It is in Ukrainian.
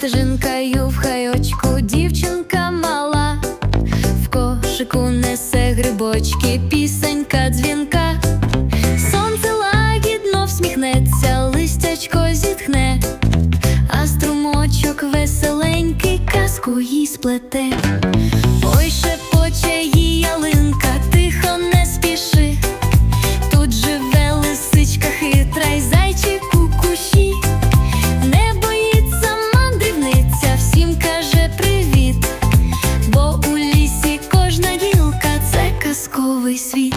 стежинкою в хайочку дівчинка мала, в кошику несе грибочки, пісенька дзвінка. Сонце лагідно всміхнеться, листячко зітхне, а струмочок веселенький казку їй сплете. Ой, шепоче казковий світ.